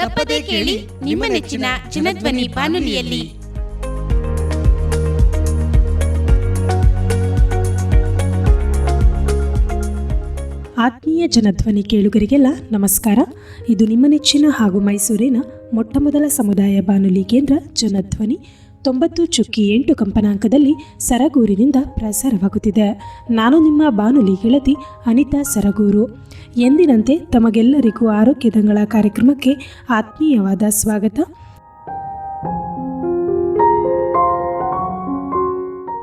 ತಪ್ಪದೇ ಕೇಳಿ ನಿಮ್ಮ ನೆಚ್ಚಿನ ಚಿನ್ನಧ್ವನಿ ಬಾನುಲಿಯಲ್ಲಿ. ಆತ್ಮೀಯ ಜನಧ್ವನಿ ಕೇಳುಗರಿಗೆಲ್ಲ ನಮಸ್ಕಾರ. ಇದು ನಿಮ್ಮ ನೆಚ್ಚಿನ ಹಾಗೂ ಮೈಸೂರಿನ ಮೊಟ್ಟಮೊದಲ ಸಮುದಾಯ ಬಾನುಲಿ ಕೇಂದ್ರ ಜನಧ್ವನಿ. ತೊಂಬತ್ತು ಚುಕ್ಕಿ ಎಂಟು ಕಂಪನಾಂಕದಲ್ಲಿ ಸರಗೂರಿನಿಂದ ಪ್ರಸಾರವಾಗುತ್ತಿದೆ. ನಾನು ನಿಮ್ಮ ಬಾನುಲಿ ಗೆಳತಿ ಅನಿತಾ ಸರಗೂರು. ಎಂದಿನಂತೆ ತಮಗೆಲ್ಲರಿಗೂ ಆರೋಗ್ಯದಂಗಳ ಕಾರ್ಯಕ್ರಮಕ್ಕೆ ಆತ್ಮೀಯವಾದ ಸ್ವಾಗತ.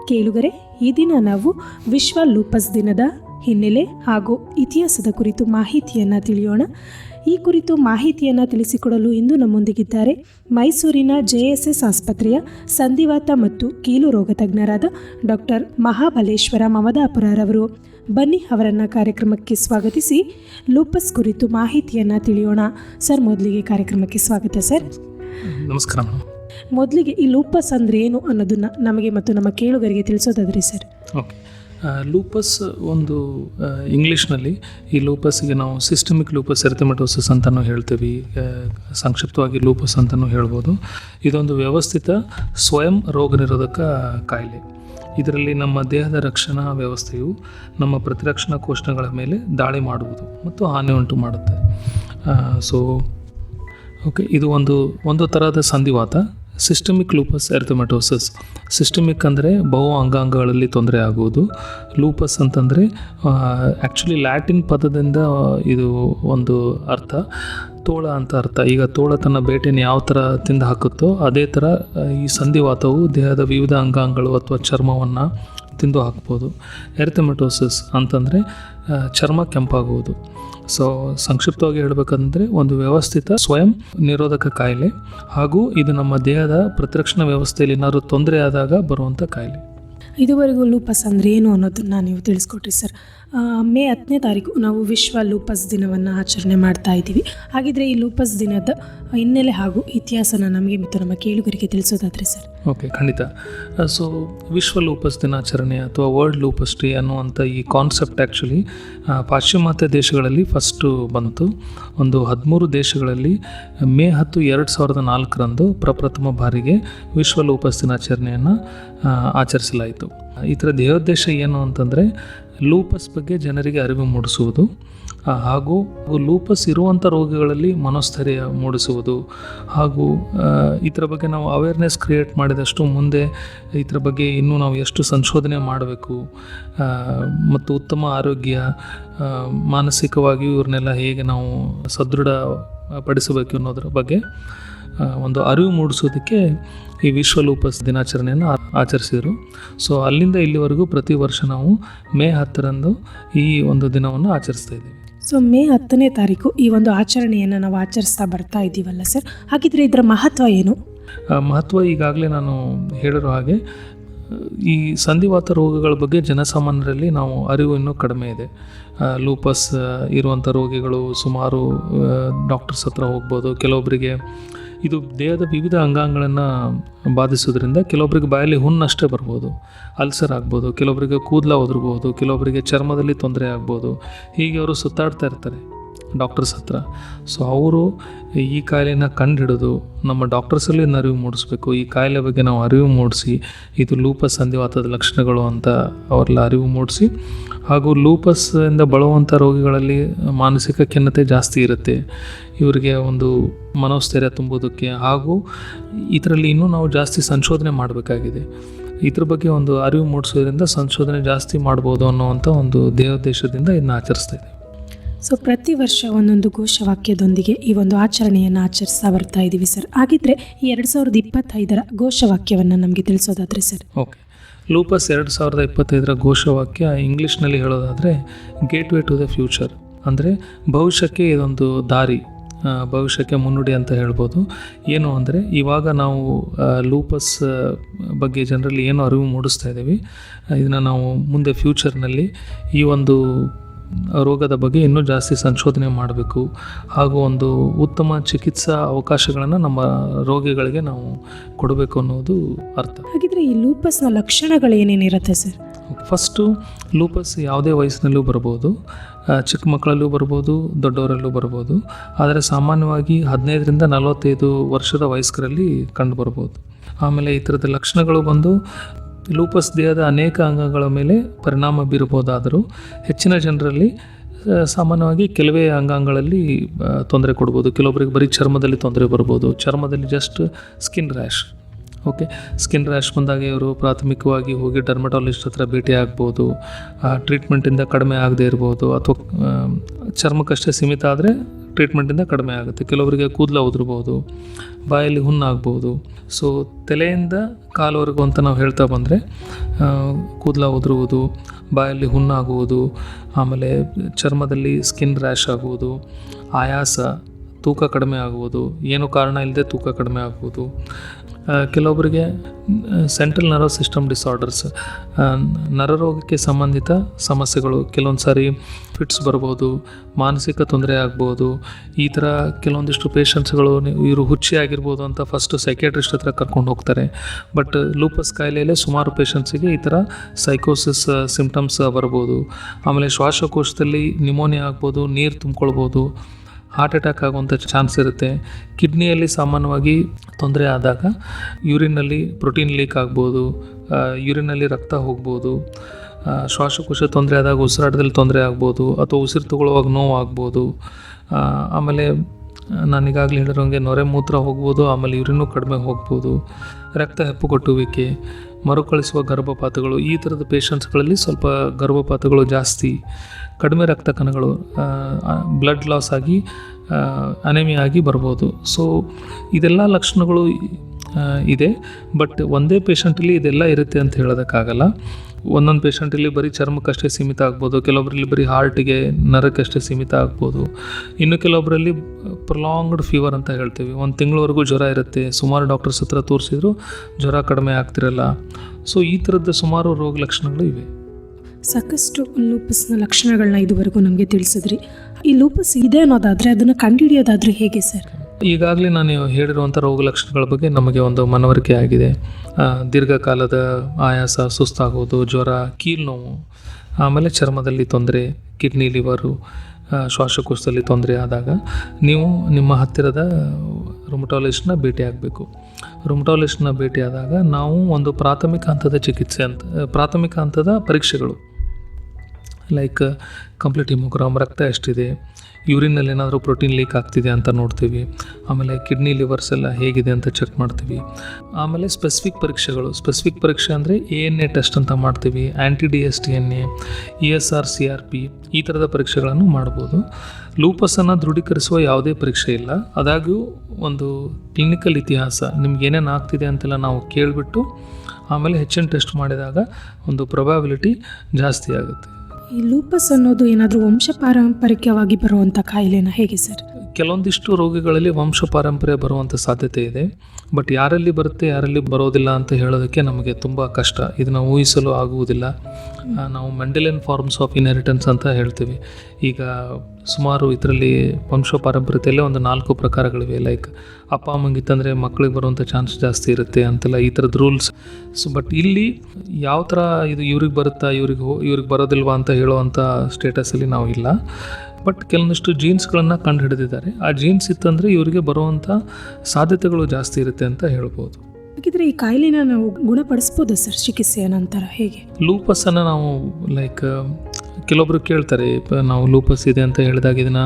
ಕೇಳುಗರೆ, ಈ ದಿನ ನಾವು ವಿಶ್ವ ಲೂಪಸ್ ದಿನದ ಹಿನ್ನೆಲೆ ಹಾಗೂ ಇತಿಹಾಸದ ಕುರಿತು ಮಾಹಿತಿಯನ್ನು ತಿಳಿಯೋಣ. ಈ ಕುರಿತು ಮಾಹಿತಿಯನ್ನು ತಿಳಿಸಿಕೊಡಲು ಇಂದು ನಮ್ಮೊಂದಿಗಿದ್ದಾರೆ ಮೈಸೂರಿನ ಜೆಎಸ್ಎಸ್ ಆಸ್ಪತ್ರೆಯ ಸಂಧಿವಾತ ಮತ್ತು ಕೀಲು ರೋಗ ತಜ್ಞರಾದ ಡಾಕ್ಟರ್ ಮಹಾಬಲೇಶ್ವರ ಮಮದಾಪುರರವರು ಬನ್ನಿ ಅವರನ್ನು ಕಾರ್ಯಕ್ರಮಕ್ಕೆ ಸ್ವಾಗತಿಸಿ. ಲೂಪಸ್ ಕುರಿತು ಮಾಹಿತಿಯನ್ನು ತಿಳಿಯೋಣ. ಸರ್ ಮೊದಲಿಗೆ ಕಾರ್ಯಕ್ರಮಕ್ಕೆ ಸ್ವಾಗತ ಸರ್. ನಮಸ್ಕಾರ ಮೊದಲಿಗೆ ಈ ಲೂಪಸ್ ಅಂದ್ರೆ ಏನು ಅನ್ನೋದನ್ನ ನಮಗೆ ಮತ್ತು ನಮ್ಮ ಕೇಳುಗರಿಗೆ ತಿಳಿಸೋದಾದ್ರೆ ಸರ್. ಓಕೆ. ಲೂಪಸ್ ಒಂದು ಇಂಗ್ಲೀಷ್ನಲ್ಲಿ ಈ ಲೂಪಸ್ಗೆ ನಾವು ಸಿಸ್ಟಮಿಕ್ ಲೂಪಸ್ ಎರ್ಥಮೆಟೋಸಿಸ್ ಅಂತಲೂ ಹೇಳ್ತೀವಿ. ಸಂಕ್ಷಿಪ್ತವಾಗಿ ಲೂಪಸ್ ಅಂತಲೂ ಹೇಳ್ಬೋದು. ಇದೊಂದು ವ್ಯವಸ್ಥಿತ ಸ್ವಯಂ ರೋಗ ನಿರೋಧಕ ಕಾಯಿಲೆ. ಇದರಲ್ಲಿ ನಮ್ಮ ದೇಹದ ರಕ್ಷಣಾ ವ್ಯವಸ್ಥೆಯು ನಮ್ಮ ಪ್ರತಿರಕ್ಷಣಾ ಕೋಶಗಳ ಮೇಲೆ ದಾಳಿ ಮಾಡುವುದು ಮತ್ತು ಹಾನಿ ಉಂಟು ಮಾಡುತ್ತೆ. ಸೊ ಓಕೆ ಇದು ಒಂದು ಒಂದು ಥರದ ಸಂಧಿವಾತ. ಸಿಸ್ಟಮಿಕ್ ಲೂಪಸ್ ಎರ್ಥಮೆಟೋಸಸ್ ಸಿಸ್ಟಮಿಕ್ ಅಂದರೆ ಬಹು ಅಂಗಾಂಗಗಳಲ್ಲಿ ತೊಂದರೆ ಆಗುವುದು. ಲೂಪಸ್ ಅಂತಂದರೆ ಆ್ಯಕ್ಚುಲಿ ಲ್ಯಾಟಿನ್ ಪದದಿಂದ ಇದು ಒಂದು ಅರ್ಥ. ತೋಳ ಅಂತ ಅರ್ಥ. ಈಗ ತೋಳ ತನ್ನ ಬೇಟೆಯನ್ನು ಯಾವ ಥರ ತಿಂದು ಹಾಕುತ್ತೋ, ಅದೇ ಥರ ಈ ಸಂಧಿವಾತವು ದೇಹದ ವಿವಿಧ ಅಂಗಾಂಗಗಳು ಅಥವಾ ಚರ್ಮವನ್ನು ತಿಂದು ಹಾಕ್ಬೋದು. ಎರ್ಥಮೆಟೋಸಿಸ್ ಅಂತಂದರೆ ಚರ್ಮ ಕೆಂಪಾಗುವುದು. ಸೊ ಸಂಕ್ಷಿಪ್ತವಾಗಿ ಹೇಳಬೇಕಂದ್ರೆ ಒಂದು ವ್ಯವಸ್ಥಿತ ಸ್ವಯಂ ನಿರೋಧಕ ಕಾಯಿಲೆ ಹಾಗೂ ಇದು ನಮ್ಮ ದೇಹದ ಪ್ರತಿರಕ್ಷಣಾ ವ್ಯವಸ್ಥೆಯಲ್ಲಿ ಏನಾದರೂ ತೊಂದರೆ ಆದಾಗ ಬರುವಂಥ ಕಾಯಿಲೆ. ಇದುವರೆಗೂ ಲೂಪಸ್ ಅಂದರೆ ಏನು ಅನ್ನೋದನ್ನ ನೀವು ತಿಳಿಸ್ಕೊಟ್ರಿ ಸರ್. ಮೇ ಹತ್ತನೇ ತಾರೀಕು ನಾವು ವಿಶ್ವ ಲೂಪಸ್ ದಿನವನ್ನು ಆಚರಣೆ ಮಾಡ್ತಾ ಇದ್ದೀವಿ. ಹಾಗಿದ್ರೆ ಈ ಲೂಪಸ್ ದಿನದ ಹಿನ್ನೆಲೆ ಹಾಗೂ ಇತಿಹಾಸನ ನಮಗೆ ಮತ್ತು ನಮ್ಮ ಕೇಳುಗರಿಗೆ ತಿಳಿಸೋದಾದ್ರೆ ಸರ್. ಓಕೆ, ಖಂಡಿತ. ಸೊ ವಿಶ್ವ ಲೂಪಸ್ ದಿನಾಚರಣೆ ಅಥವಾ ವರ್ಲ್ಡ್ ಲೂಪಸ್ ಡೇ ಅನ್ನುವಂಥ ಈ ಕಾನ್ಸೆಪ್ಟ್ ಆ್ಯಕ್ಚುಲಿ ಪಾಶ್ಚಿಮಾತ್ಯ ದೇಶಗಳಲ್ಲಿ ಫಸ್ಟು ಬಂತು. ಒಂದು ಹದಿಮೂರು ದೇಶಗಳಲ್ಲಿ ಮೇ ಹತ್ತು ಎರಡು ಸಾವಿರದ ನಾಲ್ಕರಂದು ಪ್ರಪ್ರಥಮ ಬಾರಿಗೆ ವಿಶ್ವ ಲೂಪಸ್ ದಿನಾಚರಣೆಯನ್ನು ಆಚರಿಸಲಾಯಿತು. ಈ ಥರ ಧ್ಯೇಯೋದ್ದೇಶ ಏನು ಅಂತಂದರೆ, ಲೂಪಸ್ ಬಗ್ಗೆ ಜನರಿಗೆ ಅರಿವು ಮೂಡಿಸುವುದು ಹಾಗೂ ಲೂಪಸ್ ಇರುವಂಥ ರೋಗಗಳಲ್ಲಿ ಮನೋಸ್ಥೈರ್ಯ ಮೂಡಿಸುವುದು, ಹಾಗೂ ಇದರ ಬಗ್ಗೆ ನಾವು ಅವೇರ್ನೆಸ್ ಕ್ರಿಯೇಟ್ ಮಾಡಿದಷ್ಟು ಮುಂದೆ ಇದರ ಬಗ್ಗೆ ಇನ್ನೂ ನಾವು ಎಷ್ಟು ಸಂಶೋಧನೆ ಮಾಡಬೇಕು ಮತ್ತು ಉತ್ತಮ ಆರೋಗ್ಯ ಮಾನಸಿಕವಾಗಿಯೂ ಇವ್ರನ್ನೆಲ್ಲ ಹೇಗೆ ನಾವು ಸದೃಢ ಪಡಿಸಬೇಕು ಅನ್ನೋದ್ರ ಬಗ್ಗೆ ಒಂದು ಅರಿವು ಮೂಡಿಸೋದಕ್ಕೆ ಈ ವಿಶ್ವ ಲೂಪಸ್ ದಿನಾಚರಣೆಯನ್ನು ಆಚರಿಸಿದರು. ಸೊ ಅಲ್ಲಿಂದ ಇಲ್ಲಿವರೆಗೂ ಪ್ರತಿ ವರ್ಷ ನಾವು ಮೇ ಹತ್ತರಂದು ಈ ಒಂದು ದಿನವನ್ನು ಆಚರಿಸ್ತಾ ಇದ್ದೀವಿ. ಸೊ ಮೇ ಹತ್ತನೇ ತಾರೀಕು ಈ ಒಂದು ಆಚರಣೆಯನ್ನು ನಾವು ಆಚರಿಸ್ತಾ ಬರ್ತಾ ಇದ್ದೀವಲ್ಲ ಸರ್? ಹಾಗಿದ್ರೆ ಇದರ ಮಹತ್ವ ಏನು? ಮಹತ್ವ ಈಗಾಗಲೇ ನಾನು ಹೇಳಿರೋ ಹಾಗೆ ಈ ಸಂಧಿವಾತ ರೋಗಗಳ ಬಗ್ಗೆ ಜನಸಾಮಾನ್ಯರಲ್ಲಿ ನಾವು ಅರಿವು ಇನ್ನೂ ಕಡಿಮೆ ಇದೆ. ಲೂಪಸ್ ಇರುವಂಥ ರೋಗಿಗಳು ಸುಮಾರು ಡಾಕ್ಟರ್ಸ್ ಹತ್ರ ಹೋಗ್ಬೋದು. ಕೆಲವೊಬ್ಬರಿಗೆ ಇದು ದೇಹದ ವಿವಿಧ ಅಂಗಾಂಗಗಳನ್ನು ಬಾಧಿಸೋದ್ರಿಂದ ಕೆಲವೊಬ್ಬರಿಗೆ ಬಾಯಲ್ಲಿ ಹುಣ್ಣಷ್ಟೇ ಬರ್ಬೋದು, ಅಲ್ಸರ್ ಆಗ್ಬೋದು ಕೆಲವೊಬ್ಬರಿಗೆ ಕೂದಲ ಒದರ್ಬೋದು ಕೆಲವೊಬ್ಬರಿಗೆ ಚರ್ಮದಲ್ಲಿ ತೊಂದರೆ ಆಗ್ಬೋದು, ಹೀಗೆ ಅವರು ಸುತ್ತಾಡ್ತಾ ಇರ್ತಾರೆ. ಡಾಕ್ಟರ್ಸ್ ಹತ್ರ. ಸೊ ಅವರು ಈ ಕಾಯಿಲೆನ ಕಂಡುಹಿಡಿದು ನಮ್ಮ ಡಾಕ್ಟರ್ಸಲ್ಲಿ ಅರಿವು ಮೂಡಿಸ್ಬೇಕು. ಈ ಕಾಯಿಲೆ ಬಗ್ಗೆ ನಾವು ಅರಿವು ಮೂಡಿಸಿ, ಇದು ಲೂಪಸ್ ಸಂಧಿವಾತದ ಲಕ್ಷಣಗಳು ಅಂತ ಅವರೆಲ್ಲ ಅರಿವು ಮೂಡಿಸಿ, ಹಾಗೂ ಲೂಪಸ್ ಇಂದ ಬಳುವಂಥ ರೋಗಿಗಳಲ್ಲಿ ಮಾನಸಿಕ ಖಿನ್ನತೆ ಜಾಸ್ತಿ ಇರುತ್ತೆ. ಇವರಿಗೆ ಒಂದು ಮನೋಸ್ಥೈರ್ಯ ತುಂಬೋದಕ್ಕೆ, ಹಾಗೂ ಇದರಲ್ಲಿ ಇನ್ನೂ ನಾವು ಜಾಸ್ತಿ ಸಂಶೋಧನೆ ಮಾಡಬೇಕಾಗಿದೆ. ಇದ್ರ ಬಗ್ಗೆ ಒಂದು ಅರಿವು ಮೂಡಿಸೋದ್ರಿಂದ ಸಂಶೋಧನೆ ಜಾಸ್ತಿ ಮಾಡ್ಬೋದು ಅನ್ನೋವಂಥ ಒಂದು ದೇಹೋದ್ದೇಶದಿಂದ ಇದನ್ನ ಆಚರಿಸ್ತಾ ಇದ್ದೀವಿ. ಸೊ ಪ್ರತಿ ವರ್ಷ ಒಂದೊಂದು ಘೋಷವಾಕ್ಯದೊಂದಿಗೆ ಈ ಒಂದು ಆಚರಣೆಯನ್ನು ಆಚರಿಸ್ತಾ ಬರ್ತಾ ಇದ್ದೀವಿ ಸರ್. ಹಾಗಿದ್ರೆ ಈ ಎರಡು ಸಾವಿರದ ಇಪ್ಪತ್ತೈದರ ಘೋಷವಾಕ್ಯವನ್ನು ನಮಗೆ ತಿಳಿಸೋದಾದ್ರೆ ಸರ್. ಓಕೆ. ಲೂಪಸ್ ಎರಡು ಸಾವಿರದ ಇಪ್ಪತ್ತೈದರ ಘೋಷವಾಕ್ಯ ಇಂಗ್ಲೀಷ್ನಲ್ಲಿ ಹೇಳೋದಾದರೆ gateway to the future ಅಂದರೆ ಭವಿಷ್ಯಕ್ಕೆ ಇದೊಂದು ದಾರಿ ಭವಿಷ್ಯಕ್ಕೆ ಮುನ್ನುಡಿ ಅಂತ ಹೇಳ್ಬೋದು. ಏನು ಅಂದರೆ, ಇವಾಗ ನಾವು ಲೂಪಸ್ ಬಗ್ಗೆ ಜನರಲ್ಲಿ ಏನು ಅರಿವು ಮೂಡಿಸ್ತಾ ಇದ್ದೀವಿ ಇದನ್ನು ನಾವು ಮುಂದೆ ಫ್ಯೂಚರ್ನಲ್ಲಿ ಈ ಒಂದು ರೋಗದ ಬಗ್ಗೆ ಇನ್ನೂ ಜಾಸ್ತಿ ಸಂಶೋಧನೆ ಮಾಡಬೇಕು. ಹಾಗೂ ಒಂದು ಉತ್ತಮ ಚಿಕಿತ್ಸಾ ಅವಕಾಶಗಳನ್ನು ನಮ್ಮ ರೋಗಿಗಳಿಗೆ ನಾವು ಕೊಡಬೇಕು ಅನ್ನೋದು ಅರ್ಥ. ಹಾಗಿದ್ರೆ ಈ ಲೂಪಸ್ನ ಲಕ್ಷಣಗಳೇನೇನಿರುತ್ತೆ ಸರ್? ಫಸ್ಟು ಲೂಪಸ್ ಯಾವುದೇ ವಯಸ್ಸಿನಲ್ಲೂ ಬರ್ಬೋದು ಚಿಕ್ಕ ಮಕ್ಕಳಲ್ಲೂ ಬರ್ಬೋದು ದೊಡ್ಡವರಲ್ಲೂ ಬರ್ಬೋದು. ಆದರೆ ಸಾಮಾನ್ಯವಾಗಿ ಹದಿನೈದರಿಂದ ನಲವತ್ತೈದು ವರ್ಷದ ವಯಸ್ಕರಲ್ಲಿ ಕಂಡುಬರ್ಬೋದು ಆಮೇಲೆ ಈ ಥರದ ಲಕ್ಷಣಗಳು ಬಂದು ಲೂಪಸ್ ದೇಹದ ಅನೇಕ ಅಂಗಗಳ ಮೇಲೆ ಪರಿಣಾಮ ಬೀರಬಹುದಾದರೂ ಹೆಚ್ಚಿನ ಜನರಲ್ಲಿ ಸಾಮಾನ್ಯವಾಗಿ ಕೆಲವೇ ಅಂಗಾಂಗಗಳಲ್ಲಿ ತೊಂದರೆ ಕೊಡ್ಬೋದು. ಕೆಲವೊಬ್ಬರಿಗೆ ಬರೀ ಚರ್ಮದಲ್ಲಿ ತೊಂದರೆ ಬರ್ಬೋದು. ಚರ್ಮದಲ್ಲಿ just skin rash okay. Skin rash ಬಂದಾಗ ಇವರು ಪ್ರಾಥಮಿಕವಾಗಿ ಹೋಗಿ ಡರ್ಮಟಾಲಜಿಸ್ಟ್ ಹತ್ರ ಭೇಟಿ ಆಗ್ಬೋದು. ಆ ಟ್ರೀಟ್ಮೆಂಟಿಂದ ಕಡಿಮೆ ಆಗದೆ ಇರ್ಬೋದು. ಅಥವಾ ಚರ್ಮಕ್ಕಷ್ಟೇ ಸೀಮಿತ ಆದರೆ ಟ್ರೀಟ್ಮೆಂಟಿಂದ ಕಡಿಮೆ ಆಗುತ್ತೆ. ಕೆಲವರಿಗೆ ಕೂದಲ ಉದುರ್ಬೋದು. ಬಾಯಲ್ಲಿ ಹುಣ್ಣಾಗ್ಬೋದು ಸೊ ತಲೆಯಿಂದ ಕಾಲುವರೆಗೂ ಅಂತ ನಾವು ಹೇಳ್ತಾ ಬಂದರೆ ಕೂದಲ ಉದುರುವುದು, ಬಾಯಲ್ಲಿ ಹುಣ್ಣಾಗುವುದು ಆಮೇಲೆ ಚರ್ಮದಲ್ಲಿ ಸ್ಕಿನ್ ರ್ಯಾಶ್ ಆಗುವುದು, ಆಯಾಸ, ತೂಕ ಕಡಿಮೆ ಆಗುವುದು, ಏನು ಕಾರಣ ಇಲ್ಲದೆ ತೂಕ ಕಡಿಮೆ ಆಗುವುದು. ಕೆಲವೊಬ್ಬರಿಗೆ ಸೆಂಟ್ರಲ್ ನರ್ವ್ ಸಿಸ್ಟಮ್ ಡಿಸಾರ್ಡರ್ಸ್ ನರರೋಗಕ್ಕೆ ಸಂಬಂಧಿತ ಸಮಸ್ಯೆಗಳು ಕೆಲವೊಂದು ಸಾರಿ ಫಿಟ್ಸ್ ಬರ್ಬೋದು, ಮಾನಸಿಕ ತೊಂದರೆ ಆಗ್ಬೋದು, ಈ ಥರ ಕೆಲವೊಂದಿಷ್ಟು ಪೇಷಂಟ್ಸ್ಗಳು ಇವರು ಹುಚ್ಚಿ ಆಗಿರ್ಬೋದು ಅಂತ ಫಸ್ಟು ಸೈಕ್ಯಾಟ್ರಿಸ್ಟ್ ಹತ್ರ ಕರ್ಕೊಂಡು ಹೋಗ್ತಾರೆ. ಬಟ್ ಲೂಪಸ್ ಕಾಯಿಲೆಯಲ್ಲೇ ಸುಮಾರು ಪೇಷಂಟ್ಸಿಗೆ ಈ ಥರ ಸೈಕೋಸಿಸ್ ಸಿಂಪ್ಟಮ್ಸ್ ಬರ್ಬೋದು. ಆಮೇಲೆ ಶ್ವಾಸಕೋಶದಲ್ಲಿ ನಿಮೋನಿಯಾ ಆಗ್ಬೋದು, ನೀರು ತುಂಬ್ಕೊಳ್ಬೋದು. ಹಾರ್ಟ್ ಅಟ್ಯಾಕ್ ಆಗುವಂಥ ಚಾನ್ಸ್ ಇರುತ್ತೆ. ಕಿಡ್ನಿಯಲ್ಲಿ ಸಾಮಾನ್ಯವಾಗಿ ತೊಂದರೆ ಆದಾಗ ಯೂರಿನಲ್ಲಿ ಪ್ರೋಟೀನ್ ಲೀಕ್ ಆಗ್ಬೋದು ಯೂರಿನಲ್ಲಿ ರಕ್ತ ಹೋಗ್ಬೋದು ಶ್ವಾಸಕೋಶ ತೊಂದರೆ ಆದಾಗ ಉಸಿರಾಟದಲ್ಲಿ ತೊಂದರೆ ಆಗ್ಬೋದು, ಅಥವಾ ಉಸಿರು ತಗೊಳ್ಳುವಾಗ ನೋವು ಆಗ್ಬೋದು ಆಮೇಲೆ ನಾನೀಗಾಗಲೇ ಹೇಳಿರೋಂಗೆ ನೊರೆ ಮೂತ್ರ ಹೋಗ್ಬೋದು, ಆಮೇಲೆ ಯೂರಿನೂ ಕಡಿಮೆ ಹೋಗ್ಬೋದು, ರಕ್ತ ಹೆಪ್ಪುಗಟ್ಟುವಿಕೆ, ಮರುಕಳಿಸುವ ಗರ್ಭಪಾತಗಳು ಈ ಥರದ ಪೇಷಂಟ್ಸ್ಗಳಲ್ಲಿ ಸ್ವಲ್ಪ ಗರ್ಭಪಾತಗಳು ಜಾಸ್ತಿ. ಕಡಿಮೆ ರಕ್ತ ಕಣಗಳು ಬ್ಲಡ್ ಲಾಸ್ ಆಗಿ ಅನೆಮಿಯಾಗಿ ಬರ್ಬೋದು. ಸೊ ಇದೆಲ್ಲ ಲಕ್ಷಣಗಳು ಇದೆ. ಬಟ್ ಒಂದೇ ಪೇಷಂಟಲ್ಲಿ ಇದೆಲ್ಲ ಇರುತ್ತೆ ಅಂತ ಹೇಳೋದಕ್ಕಾಗಲ್ಲ. ಒಂದೊಂದು ಪೇಷಂಟಲ್ಲಿ ಬರೀ ಚರ್ಮಕ್ಕಷ್ಟೇ ಸೀಮಿತ ಆಗ್ಬೋದು ಕೆಲವೊಬ್ಬರಲ್ಲಿ ಬರೀ ಹಾರ್ಟಿಗೆ ನರಕ್ಕಷ್ಟೇ ಸೀಮಿತ ಆಗ್ಬೋದು. ಇನ್ನು ಕೆಲವೊಬ್ಬರಲ್ಲಿ ಪ್ರೊಲಾಂಗ್ಡ್ ಫೀವರ್ ಅಂತ ಹೇಳ್ತೀವಿ. ಒಂದು ತಿಂಗಳವರೆಗೂ ಜ್ವರ ಇರುತ್ತೆ. ಸುಮಾರು ಡಾಕ್ಟರ್ಸ್ ಹತ್ರ ತೋರಿಸಿದ್ರು, ಜ್ವರ ಕಡಿಮೆ ಆಗ್ತಿರಲ್ಲ. ಸೊ ಈ ಥರದ ಸುಮಾರು ರೋಗ ಲಕ್ಷಣಗಳು ಇವೆ. ಸಾಕಷ್ಟು ಲೂಪಸ್ನ ಲಕ್ಷಣಗಳನ್ನ ಇದುವರೆಗೂ ನಮಗೆ ತಿಳಿಸಿದ್ರಿ. ಈ ಲೂಪಸ್ ಇದೆ ಅನ್ನೋದಾದರೆ ಅದನ್ನು ಕಂಡುಹಿಡಿಯೋದಾದರೆ ಹೇಗೆ ಸರ್? ಈಗಾಗಲೇ ನಾನು ಹೇಳಿರುವಂಥ ರೋಗ ಲಕ್ಷಣಗಳ ಬಗ್ಗೆ ನಮಗೆ ಒಂದು ಮನವರಿಕೆ ಆಗಿದೆ. ದೀರ್ಘಕಾಲದ ಆಯಾಸ, ಸುಸ್ತಾಗೋದು, ಜ್ವರ, ಕೀಲು ನೋವು, ಆಮೇಲೆ ಚರ್ಮದಲ್ಲಿ ತೊಂದರೆ, ಕಿಡ್ನಿ ಲಿವರು ಶ್ವಾಸಕೋಶದಲ್ಲಿ ತೊಂದರೆ ಆದಾಗ ನೀವು ನಿಮ್ಮ ಹತ್ತಿರದ ರುಮಟಾಲಜಿಸ್ಟ್ನ ಭೇಟಿ ಆಗಬೇಕು. ರುಮಟಾಲಜಿಸ್ಟ್ನ ಭೇಟಿ ಆದಾಗ ನಾವು ಒಂದು ಪ್ರಾಥಮಿಕ ಹಂತದ ಚಿಕಿತ್ಸೆ ಅಂತ, ಪ್ರಾಥಮಿಕ ಹಂತದ ಪರೀಕ್ಷೆಗಳು. ಲೈಕ್ ಕಂಪ್ಲೀಟ್ ಹಿಮೋಗ್ರಾಮ್ ರಕ್ತ ಎಷ್ಟಿದೆ ಯೂರಿನಲ್ಲಿ ಏನಾದರೂ ಪ್ರೋಟೀನ್ ಲೀಕ್ ಆಗ್ತಿದೆ ಅಂತ ನೋಡ್ತೀವಿ. ಆಮೇಲೆ ಕಿಡ್ನಿ ಲಿವರ್ಸ್ ಎಲ್ಲ ಹೇಗಿದೆ ಅಂತ ಚೆಕ್ ಮಾಡ್ತೀವಿ. ಆಮೇಲೆ ಸ್ಪೆಸಿಫಿಕ್ ಪರೀಕ್ಷೆಗಳು. ಸ್ಪೆಸಿಫಿಕ್ ಪರೀಕ್ಷೆ ಅಂದರೆ ಎ ಎನ್ ಎ ಟೆಸ್ಟ್ ಅಂತ ಮಾಡ್ತೀವಿ. Anti D S T N A E S R C R P ಈ ಥರದ ಪರೀಕ್ಷೆಗಳನ್ನು ಮಾಡ್ಬೋದು. ಲೂಪಸನ್ನು ದೃಢೀಕರಿಸುವ ಯಾವುದೇ ಪರೀಕ್ಷೆ ಇಲ್ಲ. ಆದಾಗ್ಯೂ ಒಂದು ಕ್ಲಿನಿಕಲ್ ಇತಿಹಾಸ ನಿಮ್ಗೆ ಏನೇನು ಆಗ್ತಿದೆ ಅಂತೆಲ್ಲ ನಾವು ಕೇಳಿಬಿಟ್ಟು ಆಮೇಲೆ ಹೆಚ್ಚಿನ ಟೆಸ್ಟ್ ಮಾಡಿದಾಗ ಒಂದು ಪ್ರೊಬಾಬಿಲಿಟಿ ಜಾಸ್ತಿ ಆಗುತ್ತೆ. ಈ ಲೂಪಸ್ ಅನ್ನೋದು ಏನಾದರೂ ವಂಶ ಪಾರಂಪರಿಕವಾಗಿ ಬರುವಂಥ ಕಾಯಿಲೆನ ಹೇಗೆ ಸರ್? ಕೆಲವೊಂದಿಷ್ಟು ರೋಗಿಗಳಲ್ಲಿ ವಂಶ ಪಾರಂಪರ್ಯ ಬರುವಂಥ ಸಾಧ್ಯತೆ ಇದೆ. ಬಟ್ ಯಾರಲ್ಲಿ ಬರುತ್ತೆ, ಯಾರಲ್ಲಿ ಬರೋದಿಲ್ಲ ಅಂತ ಹೇಳೋದಕ್ಕೆ ನಮಗೆ ತುಂಬ ಕಷ್ಟ. ಇದನ್ನು ಊಹಿಸಲು ಆಗುವುದಿಲ್ಲ. ನಾವು ಮೆಂಡೆಲಿಯನ್ ಫಾರ್ಮ್ಸ್ ಆಫ್ ಇನ್ಹೆರಿಟೆನ್ಸ್ ಅಂತ ಹೇಳ್ತೀವಿ. ಈಗ ಸುಮಾರು ಇದರಲ್ಲಿ ವಂಶ ಪಾರಂಪರ್ಯತೆಯಲ್ಲೇ ಒಂದು ನಾಲ್ಕು ಪ್ರಕಾರಗಳಿವೆ. ಲೈಕ್ ಅಪ್ಪ ಅಮ್ಮಂಗಿತ್ತಂದರೆ ಮಕ್ಕಳಿಗೆ ಬರುವಂಥ ಚಾನ್ಸ್ ಜಾಸ್ತಿ ಇರುತ್ತೆ ಅಂತೆಲ್ಲ ಈ ಥರದ ರೂಲ್ಸ್ ಸೊ ಬಟ್ ಇಲ್ಲಿ ಯಾವ ಥರ ಇದು ಇವ್ರಿಗೆ ಬರುತ್ತಾ ಇವ್ರಿಗೆ ಹೋ ಇವ್ರಿಗೆ ಬರೋದಿಲ್ವಾ ಅಂತ ಹೇಳುವಂಥ ಸ್ಟೇಟಸಲ್ಲಿ ನಾವು ಇಲ್ಲ. ಬಟ್ ಕೆಲವೊಂದಿಷ್ಟು ಜೀನ್ಸ್ಗಳನ್ನು ಕಂಡು ಹಿಡಿದಿದ್ದಾರೆ ಆ ಜೀನ್ಸ್ ಇತ್ತಂದರೆ ಇವರಿಗೆ ಬರುವಂಥ ಸಾಧ್ಯತೆಗಳು ಜಾಸ್ತಿ ಇರುತ್ತೆ ಅಂತ ಹೇಳ್ಬೋದು. ಹಾಗಿದ್ರೆ ಈ ಕಾಯಿಲೆನ ನಾವು ಗುಣಪಡಿಸ್ಬೋದಾ ಸರ್ ಚಿಕಿತ್ಸೆಯ ನಂತರ ಹೇಗೆ? ಲೂಪಸನ್ನು ನಾವು ಲೈಕ್ ಕೆಲವೊಬ್ರು ಕೇಳ್ತಾರೆ ನಾವು ಲೂಪಸ್ ಇದೆ ಅಂತ ಹೇಳಿದಾಗ ಇದನ್ನು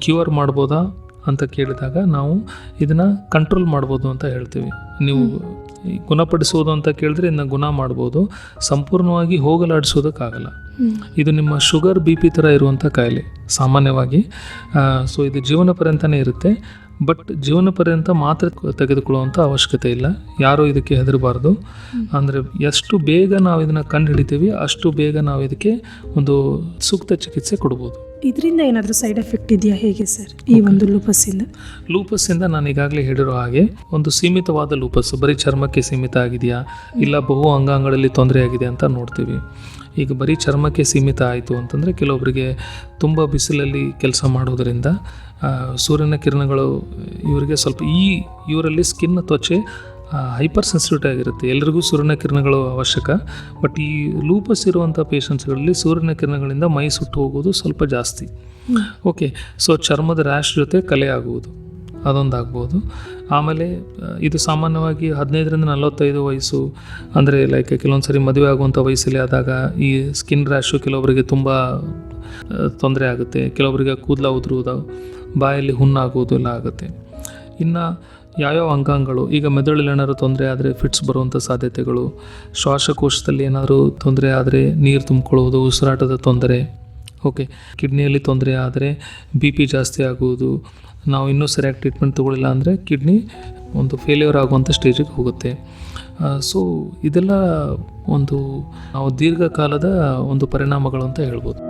ಕ್ಯೂರ್ ಮಾಡ್ಬೋದಾ? ಅಂತ ಕೇಳಿದಾಗ ನಾವು ಇದನ್ನು ಕಂಟ್ರೋಲ್ ಮಾಡ್ಬೋದು ಅಂತ ಹೇಳ್ತೀವಿ. ನೀವು ಗುಣಪಡಿಸೋದು ಅಂತ ಕೇಳಿದ್ರೆ ಇದನ್ನ ಗುಣ ಮಾಡ್ಬೋದು. ಸಂಪೂರ್ಣವಾಗಿ ಹೋಗಲಾಡಿಸೋದಕ್ಕಾಗಲ್ಲ. ಇದು ನಿಮ್ಮ ಶುಗರ್ ಬಿ ಪಿ ಥರ ಇರುವಂಥ ಕಾಯಿಲೆ ಸಾಮಾನ್ಯವಾಗಿ. ಸೊ ಇದು ಜೀವನ ಪರ್ಯಂತನೇ ಇರುತ್ತೆ. ಬಟ್ ಜೀವನ ಪರ್ಯಂತ ಮಾತ್ರ ತೆಗೆದುಕೊಳ್ಳುವಂಥ ಅವಶ್ಯಕತೆ ಇಲ್ಲ. ಯಾರೂ ಇದಕ್ಕೆ ಹೆದರಬಾರ್ದು. ಅಂದರೆ ಎಷ್ಟು ಬೇಗ ನಾವು ಇದನ್ನು ಕಂಡು ಹಿಡಿತೀವಿ ಅಷ್ಟು ಬೇಗ ನಾವು ಇದಕ್ಕೆ ಒಂದು ಸೂಕ್ತ ಚಿಕಿತ್ಸೆ ಕೊಡ್ಬೋದು. ಇದರಿಂದ ಏನಾದರೂ ಸೈಡ್ ಎಫೆಕ್ಟ್ ಇದೆಯಾ ಹೇಗೆ ಸರ್ ಈ ಒಂದು ಲೂಪಸ್ಸಿಂದ ಲೂಪಸ್ಸಿಂದ ನಾನು ಈಗಾಗಲೇ ಹೇಳಿರೋ ಹಾಗೆ ಒಂದು ಸೀಮಿತವಾದ ಲೂಪಸ್ ಬರೀ ಚರ್ಮಕ್ಕೆ ಸೀಮಿತ ಆಗಿದೆಯಾ ಇಲ್ಲ ಬಹು ಅಂಗಾಂಗಗಳಲ್ಲಿ ತೊಂದರೆ ಆಗಿದೆ ಅಂತ ನೋಡ್ತೀವಿ. ಈಗ ಬರೀ ಚರ್ಮಕ್ಕೆ ಸೀಮಿತ ಆಯಿತು ಅಂತಂದರೆ ಕೆಲವೊಬ್ಬರಿಗೆ ತುಂಬ ಬಿಸಿಲಲ್ಲಿ ಕೆಲಸ ಮಾಡೋದರಿಂದ ಸೂರ್ಯನ ಕಿರಣಗಳು ಇವರಿಗೆ ಸ್ವಲ್ಪ ಈ ಇವರಲ್ಲಿ ಸ್ಕಿನ್ ತ್ವಚೆ ಹೈಪರ್ ಸೆನ್ಸಿಟಿವ್ ಆಗಿರುತ್ತೆ. ಎಲ್ರಿಗೂ ಸೂರ್ಯನ ಕಿರಣಗಳು ಅವಶ್ಯಕ. ಬಟ್ ಈ ಲೂಪಸ್ ಇರುವಂಥ ಪೇಷಂಟ್ಸ್ಗಳಲ್ಲಿ ಸೂರ್ಯನ ಕಿರಣಗಳಿಂದ ಮೈ ಸುಟ್ಟು ಹೋಗೋದು ಸ್ವಲ್ಪ ಜಾಸ್ತಿ. ಓಕೆ ಸೊ ಚರ್ಮದ ರ್ಯಾಶ್ ಜೊತೆ ಕಲೆ ಆಗುವುದು. ಅದೊಂದಾಗ್ಬೋದು. ಆಮೇಲೆ ಇದು ಸಾಮಾನ್ಯವಾಗಿ ಹದಿನೈದರಿಂದ ನಲವತ್ತೈದು ವಯಸ್ಸು ಅಂದರೆ ಲೈಕ್ ಕೆಲವೊಂದು ಸರಿ ಮದುವೆ ಆಗುವಂಥ ವಯಸ್ಸಲ್ಲಿ ಆದಾಗ ಈ ಸ್ಕಿನ್ ರ್ಯಾಶು ಕೆಲವೊಬ್ಬರಿಗೆ ತುಂಬ ತೊಂದರೆ ಆಗುತ್ತೆ. ಕೆಲವೊಬ್ಬರಿಗೆ ಕೂದಲ ಉದುರುವುದು. ಬಾಯಲ್ಲಿ ಹುಣ್ಣಾಗುವುದು ಎಲ್ಲ ಆಗುತ್ತೆ. ಇನ್ನು ಯಾವ್ಯಾವ ಅಂಗಾಂಗಗಳು? ಈಗ ಮೆದುಳಲ್ಲಿ ಏನಾದರೂ ತೊಂದರೆ ಆದರೆ ಫಿಟ್ಸ್ ಬರುವಂಥ ಸಾಧ್ಯತೆಗಳು. ಶ್ವಾಸಕೋಶದಲ್ಲಿ ಏನಾದರೂ ತೊಂದರೆ ಆದರೆ ನೀರು ತುಂಬಿಕೊಳ್ಳುವುದು ಉಸಿರಾಟದ ತೊಂದರೆ ಓಕೆ ಕಿಡ್ನಿಯಲ್ಲಿ ತೊಂದರೆ ಆದರೆ ಬಿ ಪಿ ಜಾಸ್ತಿ ಆಗುವುದು. ನಾವು ಇನ್ನೂ ಸರಿಯಾಗಿ ಟ್ರೀಟ್ಮೆಂಟ್ ತೊಗೊಳ್ಳಿಲ್ಲ ಅಂದರೆ ಕಿಡ್ನಿ ಒಂದು ಫೇಲ್ಯೂರ್ ಆಗುವಂಥ ಸ್ಟೇಜಿಗೆ ಹೋಗುತ್ತೆ. ಸೊ ಇದೆಲ್ಲ ಒಂದು ನಾವು ದೀರ್ಘಕಾಲದ ಒಂದು ಪರಿಣಾಮಗಳು ಅಂತ ಹೇಳ್ಬೋದು.